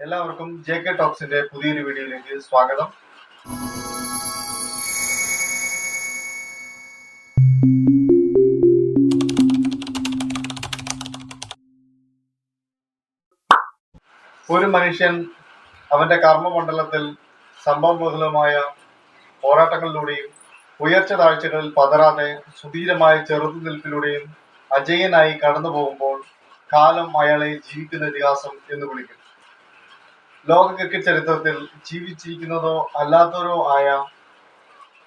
എല്ലാവർക്കും J K ടോക്സിന്റെ പുതിയൊരു വീഡിയോയിലേക്ക് സ്വാഗതം. ഒരു മനുഷ്യൻ അവന്റെ കർമ്മമണ്ഡലത്തിൽ സംഭവബഹുലമായ പോരാട്ടങ്ങളിലൂടെയും ഉയർച്ച താഴ്ചകളിൽ പതറാതെ സുധീരമായ ചെറുത്തുനിൽപ്പിലൂടെയും അജയനായി കടന്നു പോകുമ്പോൾ കാലം അയാളെ ജീവിക്കുന്ന ഇതിഹാസം എന്ന് വിളിക്കും ലോക ക്രിക്കറ്റ് ചരിത്രത്തിൽ ജീവിച്ചിരിക്കുന്നതോ അല്ലാത്തവരോ ആയ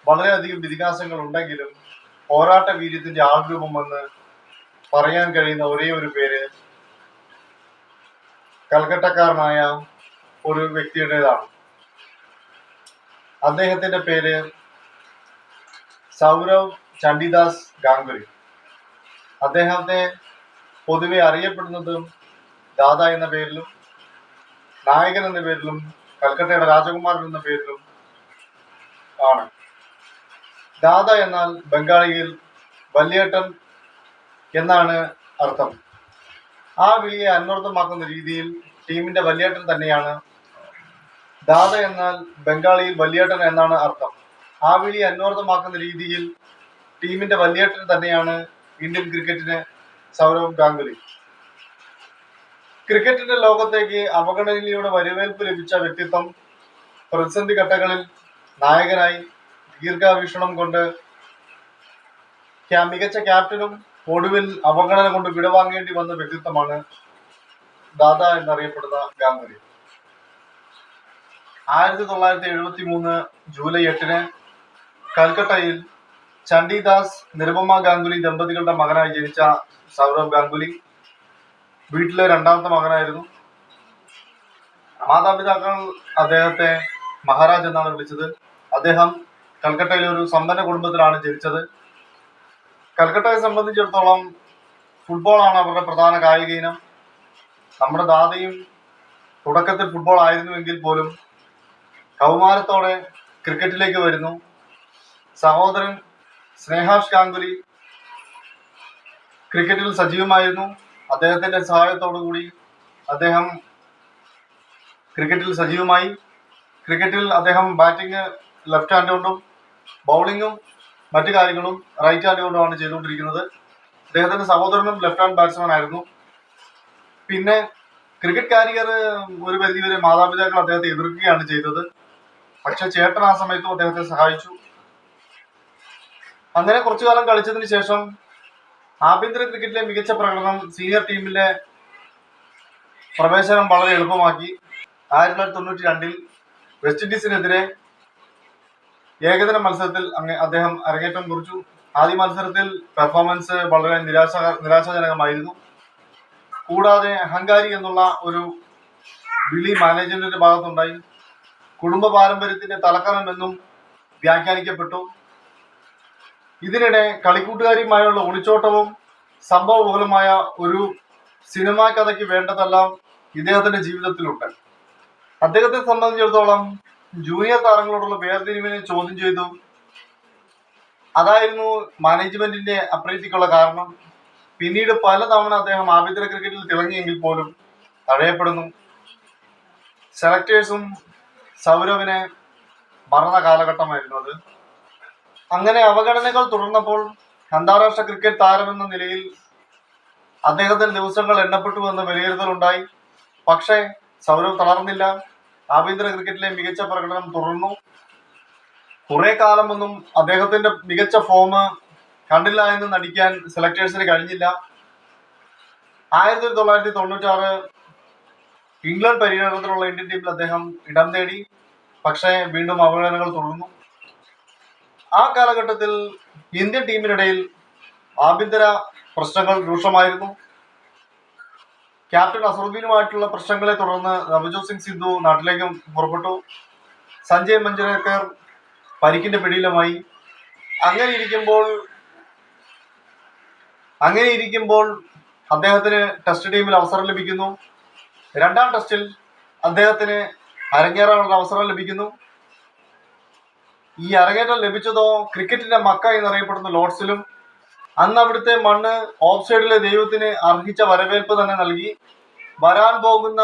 വളരെയധികം ഇതിഹാസങ്ങൾ ഉണ്ടെങ്കിലും പോരാട്ട വീര്യത്തിന്റെ ആൾരൂപമെന്ന് പറയാൻ കഴിയുന്ന ഒരേ ഒരു പേര് കൽക്കട്ടക്കാരനായ ഒരു വ്യക്തിയുടേതാണ്. അദ്ദേഹത്തിന്റെ പേര് സൗരവ് ചണ്ഡിദാസ് ഗാംഗുലി. അദ്ദേഹത്തെ പൊതുവെ അറിയപ്പെടുന്നതും ദാദ എന്ന പേരിലും നായകൻ എന്ന പേരിലും കൽക്കട്ടയുടെ രാജകുമാരൻ എന്ന പേരിലും ആണ്. ദാദ എന്നാൽ ബംഗാളിയിൽ വല്യേട്ടൻ എന്നാണ് അർത്ഥം. ആ വിളിയെ അന്വർത്ഥമാക്കുന്ന രീതിയിൽ ടീമിന്റെ വല്യേട്ടൻ തന്നെയാണ് ദാദ എന്നാൽ ബംഗാളിയിൽ വല്യേട്ടൻ എന്നാണ് അർത്ഥം. ആ വിളി അന്വർത്ഥമാക്കുന്ന രീതിയിൽ ടീമിന്റെ വല്യേട്ടൻ തന്നെയാണ് ഇന്ത്യൻ ക്രിക്കറ്റിന് സൗരവ് ഗാംഗുലി. ക്രിക്കറ്റിന്റെ ലോകത്തേക്ക് അവഗണനയിലൂടെ വരവേൽപ്പ് ലഭിച്ച വ്യക്തിത്വം പ്രതിസന്ധി ഘട്ടങ്ങളിൽ നായകനായി ദീർഘവീക്ഷണം കൊണ്ട് മികച്ച ക്യാപ്റ്റനും ഒടുവിൽ അവഗണന കൊണ്ട് വിടവാങ്ങേണ്ടി വന്ന വ്യക്തിത്വമാണ് ദാദ എന്നറിയപ്പെടുന്ന ഗാംഗുലി. ആയിരത്തി തൊള്ളായിരത്തി എഴുപത്തി മൂന്ന് ജൂലൈ എട്ടിന് കൽക്കട്ടയിൽ ചണ്ഡിദാസ് നിരുപമ ഗാംഗുലി ദമ്പതികളുടെ മകനായി ജനിച്ച സൗരവ് ഗാംഗുലി വീട്ടിലെ രണ്ടാമത്തെ മകനായിരുന്നു. മാതാപിതാക്കൾ അദ്ദേഹത്തെ മഹാരാജ് എന്നാണ് വിളിച്ചത്. അദ്ദേഹം കൽക്കട്ടയിലെ ഒരു സമ്പന്ന കുടുംബത്തിലാണ് ജനിച്ചത്. കൽക്കട്ടയെ സംബന്ധിച്ചിടത്തോളം ഫുട്ബോളാണ് അവരുടെ പ്രധാന കായിക ഇനം. നമ്മുടെ ദാദയും തുടക്കത്തിൽ ഫുട്ബോൾ ആയിരുന്നുവെങ്കിൽ പോലും കൗമാരത്തോടെ ക്രിക്കറ്റിലേക്ക് വരുന്നു. സഹോദരൻ സ്നേഹാഷ് ഗാംഗുലി ക്രിക്കറ്റിൽ സജീവമായിരുന്നു. അദ്ദേഹത്തിന്റെ സഹായത്തോടു കൂടി അദ്ദേഹം ക്രിക്കറ്റിൽ സജീവമായി. ക്രിക്കറ്റിൽ അദ്ദേഹം ബാറ്റിംഗ് ലെഫ്റ്റ് ഹാൻഡ് കൊണ്ടും ബൗളിങ്ങും മറ്റു കാര്യങ്ങളും റൈറ്റ് ഹാൻഡ് കൊണ്ടുമാണ് ചെയ്തുകൊണ്ടിരിക്കുന്നത്. അദ്ദേഹത്തിന്റെ സഹോദരനും ലെഫ്റ്റ് ഹാൻഡ് ബാറ്റ്സ്മാൻ ആയിരുന്നു. പിന്നെ ക്രിക്കറ്റ് കാരിയർ ഒരു പരിധിവരെ മാതാപിതാക്കൾ അദ്ദേഹത്തെ എതിർക്കുകയാണ് ചെയ്തത്. പക്ഷെ ചേട്ടൻ ആ സമയത്തും അദ്ദേഹത്തെ സഹായിച്ചു. അങ്ങനെ കുറച്ചു കാലം കളിച്ചതിന് ശേഷം ആഭ്യന്തര ക്രിക്കറ്റിലെ മികച്ച പ്രകടനം സീനിയർ ടീമിലെ പ്രവേശനം വളരെ എളുപ്പമാക്കി. ആയിരത്തി തൊള്ളായിരത്തി തൊണ്ണൂറ്റി രണ്ടിൽ വെസ്റ്റ് ഇൻഡീസിനെതിരെ ഏകദിന മത്സരത്തിൽ അദ്ദേഹം അരങ്ങേറ്റം കുറിച്ചു. ആദ്യ മത്സരത്തിൽ പെർഫോമൻസ് വളരെ നിരാശ നിരാശാജനകമായിരുന്നു. കൂടാതെ അഹങ്കാരി എന്നുള്ള ഒരു വിളി മാനേജ്മെന്റിന്റെ ഭാഗത്തുണ്ടായി. കുടുംബ പാരമ്പര്യത്തിന്റെ എന്നും വ്യാഖ്യാനിക്കപ്പെട്ടു. ഇതിനിടെ കളിക്കൂട്ടുകാരിയുമായുള്ള ഒളിച്ചോട്ടവും സംഭവബഹുലമായ ഒരു സിനിമാ കഥയ്ക്ക് വേണ്ടതെല്ലാം ഇദ്ദേഹത്തിന്റെ ജീവിതത്തിലുണ്ട്. അദ്ദേഹത്തെ സംബന്ധിച്ചിടത്തോളം ജൂനിയർ താരങ്ങളോടുള്ള വേർതിരിവിനെ ചോദ്യം ചെയ്തു. അതായിരുന്നു മാനേജ്മെന്റിന്റെ അപ്രീതിക്കുള്ള കാരണം. പിന്നീട് പലതവണ അദ്ദേഹം ആഭ്യന്തര ക്രിക്കറ്റിൽ തിളങ്ങിയെങ്കിൽ പോലും തഴയപ്പെടുന്നു. സെലക്ടേഴ്സും സൗരവിനെ മറന്ന കാലഘട്ടമായിരുന്നു അത്. അങ്ങനെ അവഗണനകൾ തുടർന്നപ്പോൾ അന്താരാഷ്ട്ര ക്രിക്കറ്റ് താരമെന്ന നിലയിൽ അദ്ദേഹത്തിന് ദിവസങ്ങൾ എണ്ണപ്പെട്ടു എന്ന വിലയിരുത്തലുണ്ടായി പക്ഷേ സൗരവ് തളർന്നില്ല. ആഭ്യന്തര ക്രിക്കറ്റിലെ മികച്ച പ്രകടനം തുടർന്നു. കുറെ കാലമൊന്നും അദ്ദേഹത്തിന്റെ മികച്ച ഫോം കണ്ടില്ല എന്ന് നടിക്കാൻ സെലക്ടേഴ്സിന് കഴിഞ്ഞില്ല. ആയിരത്തി തൊള്ളായിരത്തി തൊണ്ണൂറ്റാറ് ഇംഗ്ലണ്ട് പര്യടനത്തിലുള്ള ഇന്ത്യൻ ടീമിൽ അദ്ദേഹം ഇടം നേടി പക്ഷേ വീണ്ടും അവഗണനകൾ തുടർന്നു. ആ കാലഘട്ടത്തിൽ ഇന്ത്യൻ ടീമിനിടയിൽ ആഭ്യന്തര പ്രശ്നങ്ങൾ രൂക്ഷമായിരുന്നു. ക്യാപ്റ്റൻ അസറുദ്ദീനുമായിട്ടുള്ള പ്രശ്നങ്ങളെ തുടർന്ന് നവജോത് സിംഗ് സിദ്ധു നാട്ടിലേക്കും പുറപ്പെട്ടു. സഞ്ജയ് മഞ്ജരേക്കർ പരിക്കിന്റെ പിടിയിലുമായി. അങ്ങനെ ഇരിക്കുമ്പോൾ അങ്ങനെ ഇരിക്കുമ്പോൾ അദ്ദേഹത്തിന് ടെസ്റ്റ് ടീമിൽ അവസരം ലഭിക്കുന്നു. രണ്ടാം ടെസ്റ്റിൽ അദ്ദേഹത്തിന് അരങ്ങേറാനുള്ള അവസരം ലഭിക്കുന്നു. ഈ അരങ്ങേറ്റം ലഭിച്ചതോ? ക്രിക്കറ്റിന്റെ മക്ക എന്നറിയപ്പെടുന്ന ലോർഡ്സിലും അന്ന് അവിടുത്തെ മണ്ണ് ഓഫ് സൈഡിലെ ദൈവത്തിന് അർഹിച്ച വരവേൽപ്പ് തന്നെ നൽകി. വരാൻ പോകുന്ന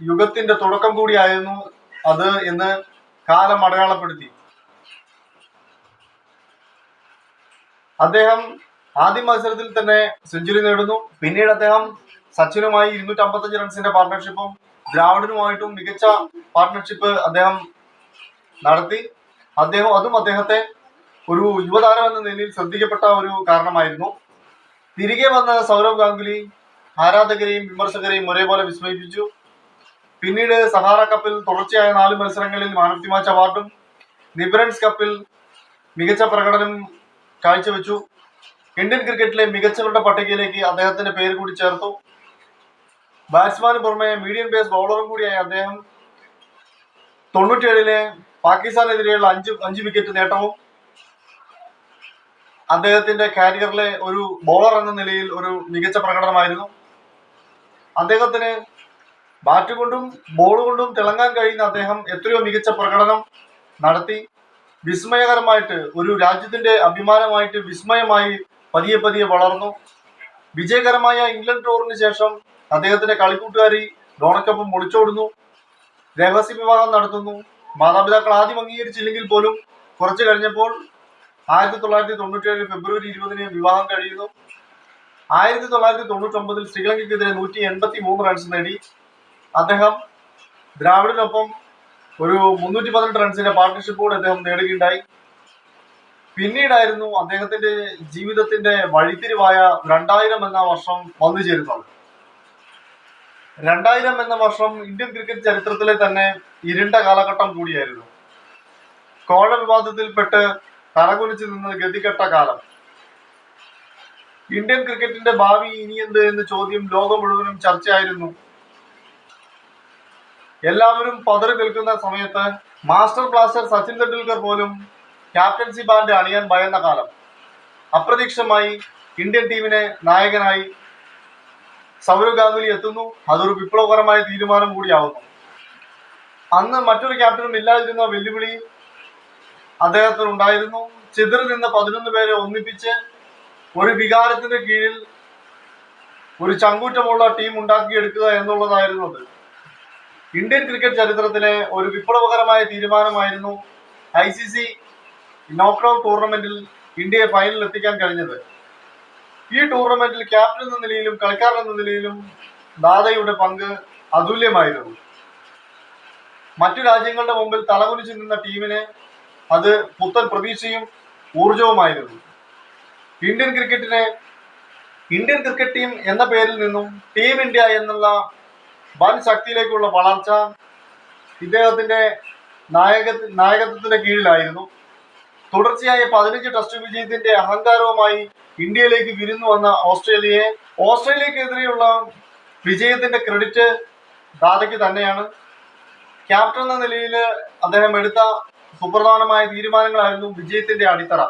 യുഗത്തിന്റെ തുടക്കം കൂടിയായിരുന്നു അത് എന്ന് കാലം അടയാളപ്പെടുത്തി. അദ്ദേഹം ആദ്യ മത്സരത്തിൽ തന്നെ സെഞ്ചുറി നേടുന്നു. പിന്നീട് അദ്ദേഹം സച്ചിനുമായി ഇരുന്നൂറ്റി അമ്പത്തഞ്ച് റൺസിന്റെ പാർട്ണർഷിപ്പും ദ്രാവിഡിനുമായിട്ടും മികച്ച പാർട്ണർഷിപ്പ് അദ്ദേഹം നടത്തി. അദ്ദേഹം അതും അദ്ദേഹത്തെ ഒരു യുവതാരം എന്ന നിലയിൽ ശ്രദ്ധിക്കപ്പെട്ട ഒരു കാരണമായിരുന്നു. തിരികെ വന്ന സൗരവ് ഗാംഗുലി ആരാധകരെയും വിമർശകരെയും ഒരേപോലെ വിസ്മയിപ്പിച്ചു. പിന്നീട് സഹാറ കപ്പിൽ തുടർച്ചയായ നാല് മത്സരങ്ങളിൽ മാൻ ഓഫ് ദി മാച്ച് അവാർഡും നിബറൻസ് കപ്പിൽ മികച്ച പ്രകടനം കാഴ്ചവെച്ചു. ഇന്ത്യൻ ക്രിക്കറ്റിലെ മികച്ചവരുടെ പട്ടികയിലേക്ക് അദ്ദേഹത്തിന്റെ പേര് കൂടി ചേർത്തു. ബാറ്റ്സ്മാന് പുറമെ മീഡിയം പേസ് ബൗളറും കൂടിയായ അദ്ദേഹം തൊണ്ണൂറ്റിയേഴിലെ പാകിസ്ഥാനെതിരെയുള്ള അഞ്ച് അഞ്ച് വിക്കറ്റ് നേട്ടവും അദ്ദേഹത്തിന്റെ കാരിയറിലെ ഒരു ബോളർ എന്ന നിലയിൽ ഒരു മികച്ച പ്രകടനമായിരുന്നു. അദ്ദേഹത്തിന് ബാറ്റ് കൊണ്ടും ബോൾ കൊണ്ടും തിളങ്ങാൻ കഴിയുന്ന അദ്ദേഹം എത്രയോ മികച്ച പ്രകടനം നടത്തി. വിസ്മയകരമായിട്ട് ഒരു രാജ്യത്തിന്റെ അഭിമാനമായിട്ട് വിസ്മയമായി പതിയെ പതിയെ വളർന്നു. വിജയകരമായ ഇംഗ്ലണ്ട് ടൂറിന് ശേഷം അദ്ദേഹത്തിന്റെ കളിക്കൂട്ടുകാരി ഡോണക്കൊപ്പം ഒളിച്ചോടുന്നു രഹസ്യ വിവാഹം നടത്തുന്നു. മാതാപിതാക്കൾ ആദ്യം അംഗീകരിച്ചില്ലെങ്കിൽ പോലും കുറച്ചു കഴിഞ്ഞപ്പോൾ ആയിരത്തി തൊള്ളായിരത്തി തൊണ്ണൂറ്റേഴ് ഫെബ്രുവരി ഇരുപതിന് വിവാഹം കഴിയുന്നു. ആയിരത്തി തൊള്ളായിരത്തി തൊണ്ണൂറ്റി ഒമ്പതിൽ ശ്രീലങ്കയ്ക്കെതിരെ നൂറ്റി എൺപത്തി മൂന്ന് റൺസ് നേടി. അദ്ദേഹം ദ്രാവിഡിനൊപ്പം ഒരു മുന്നൂറ്റി പതിനെട്ട് റൺസിന്റെ പാർട്ണർഷിപ്പ് കൂടെ അദ്ദേഹം നേടുകയുണ്ടായി. പിന്നീടായിരുന്നു അദ്ദേഹത്തിന്റെ ജീവിതത്തിന്റെ വഴിത്തിരിവായ രണ്ടായിരം എന്ന വർഷം വന്നു ചേരുന്നത് രണ്ടായിരം എന്ന വർഷം ഇന്ത്യൻ ക്രിക്കറ്റ് ചരിത്രത്തിലെ തന്നെ ഇരുണ്ട കാലഘട്ടം കൂടിയായിരുന്നു. കോഴ വിവാദത്തിൽപ്പെട്ട് തലകുലിച്ചു നിന്ന് ഗതികെട്ട കാലം. ഇന്ത്യൻ ക്രിക്കറ്റിന്റെ ഭാവി ഇനിയെന്ത് എന്ന ചോദ്യം ലോകം മുഴുവനും ചർച്ചയായിരുന്നു. എല്ലാവരും പതറി നിൽക്കുന്ന സമയത്ത് മാസ്റ്റർ ബ്ലാസ്റ്റർ സച്ചിൻ തെണ്ടുൽക്കർ പോലും ക്യാപ്റ്റൻസി ബാൻഡ് അണിയാൻ ഭയന്ന കാലം. അപ്രതീക്ഷിതമായി ഇന്ത്യൻ ടീമിനെ നായകനായി സൗരവ് ഗാംഗുലി എത്തുന്നു. അതൊരു വിപ്ലവകരമായ തീരുമാനം കൂടിയാവുന്നു. അന്ന് മറ്റൊരു ക്യാപ്റ്റനും ഇല്ലാതിരുന്ന വെല്ലുവിളി അദ്ദേഹത്തിന് ഉണ്ടായിരുന്നു. ചിതറി നിന്ന് പതിനൊന്ന് പേരെ ഒന്നിപ്പിച്ച് ഒരു വികാരത്തിന്റെ കീഴിൽ ഒരു ചങ്കൂറ്റമുള്ള ടീം ഉണ്ടാക്കിയെടുക്കുക എന്നുള്ളതായിരുന്നു അത്. ഇന്ത്യൻ ക്രിക്കറ്റ് ചരിത്രത്തിലെ ഒരു വിപ്ലവകരമായ തീരുമാനമായിരുന്നു ഐ സി സി നോക്കൌട്ട് ടൂർണമെന്റിൽ ഇന്ത്യയെ ഫൈനലിൽ എത്തിക്കാൻ കഴിഞ്ഞത്. ഈ ടൂർണമെന്റിൽ ക്യാപ്റ്റൻ എന്ന നിലയിലും കളിക്കാരൻ എന്ന നിലയിലും ദാദയുടെ പങ്ക് അതുല്യമായിരുന്നു. മറ്റു രാജ്യങ്ങളുടെ മുമ്പിൽ തലകുനിച്ച് നിന്ന ടീമിന് അത് പുത്തൻ പ്രതീക്ഷയും ഊർജവുമായിരുന്നു. ഇന്ത്യൻ ക്രിക്കറ്റിനെ ഇന്ത്യൻ ക്രിക്കറ്റ് ടീം എന്ന പേരിൽ നിന്നും ടീം ഇന്ത്യ എന്നുള്ള വൻ ശക്തിയിലേക്കുള്ള വളർച്ച ഇദ്ദേഹത്തിന്റെ നായക നായകത്വത്തിന്റെ കീഴിലായിരുന്നു. തുടർച്ചയായ പതിനഞ്ച് ടെസ്റ്റ് വിജയത്തിന്റെ അഹങ്കാരവുമായി ഇന്ത്യയിലേക്ക് വിരുന്നു വന്ന ഓസ്ട്രേലിയയെ ഓസ്ട്രേലിയക്കെതിരെയുള്ള വിജയത്തിന്റെ ക്രെഡിറ്റ് ദാദയ്ക്ക് തന്നെയാണ്. ക്യാപ്റ്റൻ എന്ന നിലയിൽ അദ്ദേഹം എടുത്ത സുപ്രധാനമായ തീരുമാനങ്ങളായിരുന്നു വിജയത്തിന്റെ അടിത്തറ.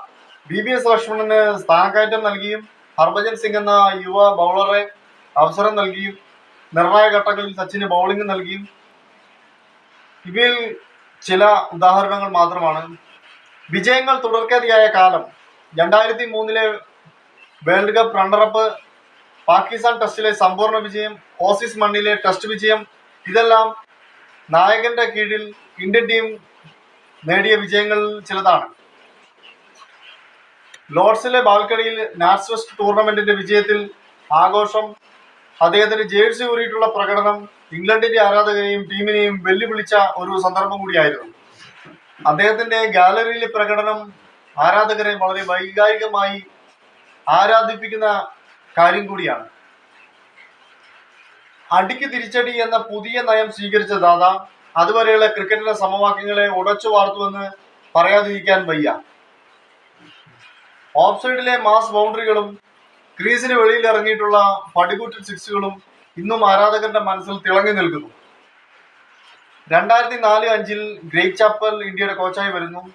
ബി ബി എസ് ലക്ഷ്മണന് സ്ഥാനക്കയറ്റം നൽകിയും ഹർഭജൻ സിംഗ് എന്ന യുവ ബൗളറെ അവസരം നൽകിയും നിർണായക ഘട്ടങ്ങളിൽ സച്ചിന് ബൗളിംഗ് നൽകിയും. ഇവയിൽ ചില ഉദാഹരണങ്ങൾ മാത്രമാണ്. വിജയങ്ങൾ തുടർക്കതിയായ കാലം. രണ്ടായിരത്തി മൂന്നിലെ world cup runner up Pakistan ടെസ്റ്റിലെ സമ്പൂർണ വിജയം ഓസീസ് മണ്ണിലെ ടെസ്റ്റ് വിജയം ഇതെല്ലാം നായകന്റെ കീഴിൽ ഇന്ത്യൻ ടീം നേടിയ വിജയങ്ങളിൽ ചിലതാണ്. ലോർഡ്സിലെ ബാൽക്കണിയിൽ നാറ്റ്സ് വെസ്റ്റ് ടൂർണമെന്റിന്റെ വിജയത്തിൽ ആഘോഷം അദ്ദേഹത്തിന് ജേഴ്സി ഊരിയിട്ടുള്ള പ്രകടനം ഇംഗ്ലണ്ടിന്റെ ആരാധകരെയും ടീമിനെയും വെല്ലുവിളിച്ച ഒരു സന്ദർഭം കൂടിയായിരുന്നു. അദ്ദേഹത്തിന്റെ ഗാലറിയിലെ പ്രകടനം ആരാധകരെ വളരെ വൈകാരികമായി ആരാധിപ്പിക്കുന്ന കാര്യം കൂടിയാണ്. അടിക്ക് തിരിച്ചടി എന്ന പുതിയ നയം സ്വീകരിച്ച ദാദ അതുവരെയുള്ള ക്രിക്കറ്റിലെ സമവാക്യങ്ങളെ ഉടച്ചു വാർത്തുവെന്ന് പറയാതിരിക്കാൻ വയ്യ. ഓഫ് സൈഡിലെ മാസ് ബൗണ്ടറികളും ക്രീസിന് വെളിയിൽ ഇറങ്ങിയിട്ടുള്ള പടികൂറ്റൻ സിക്സുകളും ഇന്നും ആരാധകരുടെ മനസ്സിൽ തിളങ്ങി നിൽക്കുന്നു. രണ്ടായിരത്തി നാല് അഞ്ചിൽ ഗ്രേറ്റ് ചാപ്പൽ ഇന്ത്യയുടെ കോച്ചായി വരുന്നു.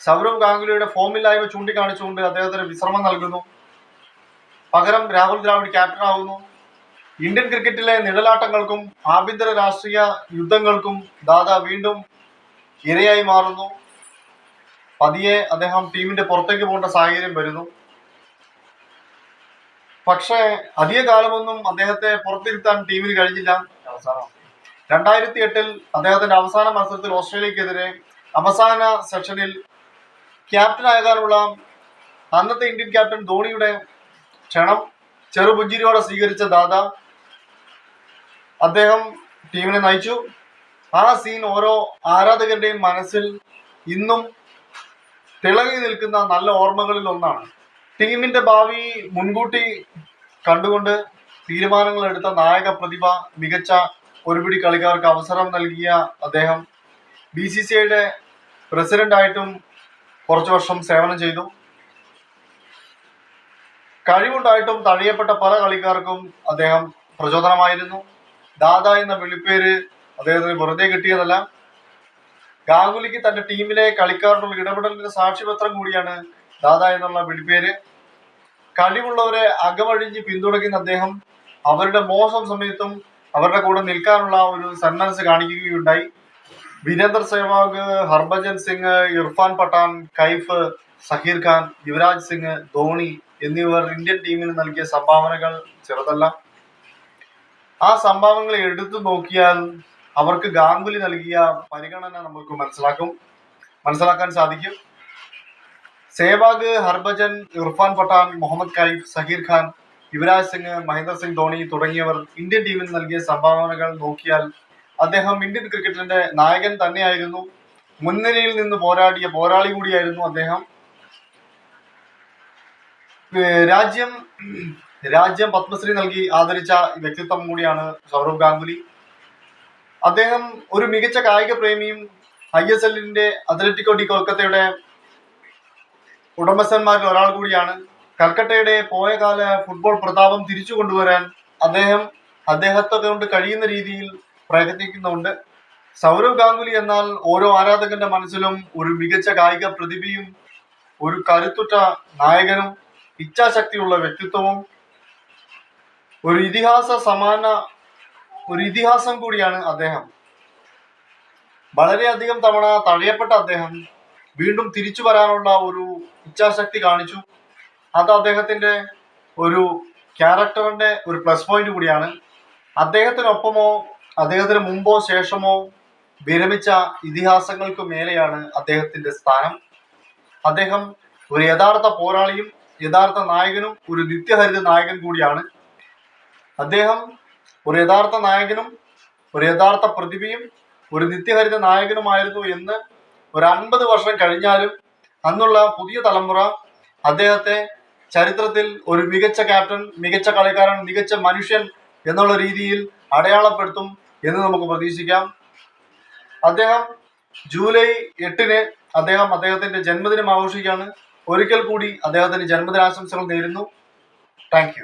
സൗരവ് ഗാംഗുലിയുടെ ഫോമില്ലായ്മ ചൂണ്ടിക്കാണിച്ചുകൊണ്ട് അദ്ദേഹത്തിന് വിശ്രമം നൽകുന്നു. പകരം രാഹുൽ ദ്രാവിഡ് ക്യാപ്റ്റൻ ആകുന്നു ഇന്ത്യൻ ക്രിക്കറ്റിലെ നിഴലാട്ടങ്ങൾക്കും ആഭ്യന്തര രാഷ്ട്രീയ യുദ്ധങ്ങൾക്കും ദാദ വീണ്ടും ഇരയായി മാറുന്നു. പതിയെ അദ്ദേഹം ടീമിന്റെ പുറത്തേക്ക് പോകേണ്ട സാഹചര്യം വരുന്നു. പക്ഷേ അധിക കാലമൊന്നും അദ്ദേഹത്തെ പുറത്തിരുത്താൻ ടീമിന് കഴിഞ്ഞില്ല. അവസാനം. രണ്ടായിരത്തി എട്ടിൽ അദ്ദേഹത്തിന്റെ അവസാന മത്സരത്തിൽ ഓസ്ട്രേലിയക്കെതിരെ അവസാന സെഷനിൽ ക്യാപ്റ്റനാകാനുള്ള അന്നത്തെ ഇന്ത്യൻ ക്യാപ്റ്റൻ ധോണിയുടെ ക്ഷണം ചെറുപുഞ്ചിരിയോടെ സ്വീകരിച്ച ദാദ അദ്ദേഹം ടീമിനെ നയിച്ചു. ആ സീൻ ഓരോ ആരാധകരുടെയും മനസ്സിൽ ഇന്നും തിളങ്ങി നിൽക്കുന്ന നല്ല ഓർമ്മകളിൽ ഒന്നാണ്. ടീമിന്റെ ഭാവി മുൻകൂട്ടി കണ്ടുകൊണ്ട് തീരുമാനങ്ങൾ എടുത്ത നായക പ്രതിഭ മികച്ച ഒരുപിടി കളിക്കാർക്ക് അവസരം നൽകിയ അദ്ദേഹം ബി സി സി ഐയുടെ പ്രസിഡന്റായിട്ടും കുറച്ചു വർഷം സേവനം ചെയ്തു. കഴിവുണ്ടായിട്ടും തഴയപ്പെട്ട പല കളിക്കാർക്കും അദ്ദേഹം പ്രചോദനമായിരുന്നു. ദാദ എന്ന വിളിപ്പേര് അദ്ദേഹത്തിന് വെറുതെ കിട്ടിയതല്ല. ഗാംഗുലിക്ക് തന്റെ ടീമിലെ കളിക്കാരുടെ ഇടപെടലിന്റെ സാക്ഷിപത്രം കൂടിയാണ് ദാദ എന്നുള്ള വിളിപ്പേര്. കഴിവുള്ളവരെ അകമഴിഞ്ഞ് പിന്തുണയ്ക്കുന്ന അദ്ദേഹം അവരുടെ മോശം സമയത്തും അവരുടെ കൂടെ നിൽക്കാനുള്ള ഒരു സന്മനസ് കാണിക്കുകയുണ്ടായി. വീരേന്ദർ സേവാഗ് ഹർഭജൻ സിംഗ് ഇർഫാൻ പഠാൻ കൈഫ് സഹീർ ഖാൻ യുവരാജ് സിംഗ് ധോണി എന്നിവർ ഇന്ത്യൻ ടീമിന് നൽകിയ സംഭാവനകൾ ചെറുതല്ല. ആ സംഭാവനകൾ എടുത്തു നോക്കിയാൽ അവർക്ക് ഗാംഗുലി നൽകിയ പരിഗണന നമുക്ക് മനസ്സിലാക്കും. മനസ്സിലാക്കാൻ സാധിക്കും. സേവാഗ് ഹർഭജൻ ഇർഫാൻ പഠാൻ മുഹമ്മദ് കൈഫ് സഹീർ ഖാൻ യുവരാജ് സിംഗ് മഹേന്ദ്ര സിംഗ് ധോണി തുടങ്ങിയവർ ഇന്ത്യൻ ടീമിന് നൽകിയ സംഭാവനകൾ നോക്കിയാൽ അദ്ദേഹം ഇന്ത്യൻ ക്രിക്കറ്റിന്റെ നായകൻ തന്നെയായിരുന്നു. മുൻനിരയിൽ നിന്ന് പോരാടിയ പോരാളി കൂടിയായിരുന്നു അദ്ദേഹം. രാജ്യം രാജ്യം പത്മശ്രീ നൽകി ആദരിച്ച വ്യക്തിത്വം കൂടിയാണ് സൗരവ് ഗാംഗുലി. അദ്ദേഹം ഒരു മികച്ച കായിക പ്രേമിയും ഐ എസ് എല്ലിന്റെ അത്ലറ്റിക്കോ കൊൽക്കത്തയുടെ ഉടമസ്ഥന്മാരിൽ ഒരാൾ കൂടിയാണ്. കൽക്കട്ടയുടെ പോയ കാല ഫുട്ബോൾ പ്രതാപം തിരിച്ചു കൊണ്ടുവരാൻ അദ്ദേഹം അദ്ദേഹത്തെ കൊണ്ട് കഴിയുന്ന രീതിയിൽ പ്രയത്നിക്കുന്നുണ്ട്. സൗരവ് ഗാംഗുലി എന്നാൽ ഓരോ ആരാധകന്റെ മനസ്സിലും ഒരു മികച്ച കായിക പ്രതിഭയും ഒരു കരുത്തുറ്റ നായകനും ഇച്ഛാശക്തിയുള്ള വ്യക്തിത്വവും ഒരു ഇതിഹാസ സമാന ഒരു ഇതിഹാസം കൂടിയാണ് അദ്ദേഹം. വളരെയധികം തവണ തഴയപ്പെട്ട അദ്ദേഹം വീണ്ടും തിരിച്ചു വരാനുള്ള ഒരു ഇച്ഛാശക്തി കാണിച്ചു. അത് അദ്ദേഹത്തിന്റെ ഒരു ക്യാരക്ടറിന്റെ ഒരു പ്ലസ് പോയിന്റ് കൂടിയാണ്. അദ്ദേഹത്തിനൊപ്പമോ അദ്ദേഹത്തിന് മുമ്പോ ശേഷമോ വിരമിച്ച ഇതിഹാസങ്ങൾക്ക് മേലെയാണ് അദ്ദേഹത്തിന്റെ സ്ഥാനം. അദ്ദേഹം ഒരു യഥാർത്ഥ പോരാളിയും യഥാർത്ഥ നായകനും ഒരു നിത്യഹരിത നായകൻ കൂടിയാണ്. അദ്ദേഹം ഒരു യഥാർത്ഥ നായകനും ഒരു യഥാർത്ഥ പ്രതിഭയും ഒരു നിത്യഹരിത നായകനുമായിരുന്നു എന്ന് ഒരു അൻപത് വർഷം കഴിഞ്ഞാലും അന്നുള്ള പുതിയ തലമുറ അദ്ദേഹത്തെ ചരിത്രത്തിൽ ഒരു മികച്ച ക്യാപ്റ്റൻ മികച്ച കളിക്കാരൻ മികച്ച മനുഷ്യൻ എന്നുള്ള രീതിയിൽ അടയാളപ്പെടുത്തും എന്ന് നമുക്ക് പ്രതീക്ഷിക്കാം. അദ്ദേഹം ജൂലൈ എട്ടിന് അദ്ദേഹം അദ്ദേഹത്തിന്റെ ജന്മദിനം ആഘോഷിക്കുകയാണ്. ഒരിക്കൽ കൂടി അദ്ദേഹത്തിന്റെ ജന്മദിനാശംസകൾ നേരുന്നു. താങ്ക്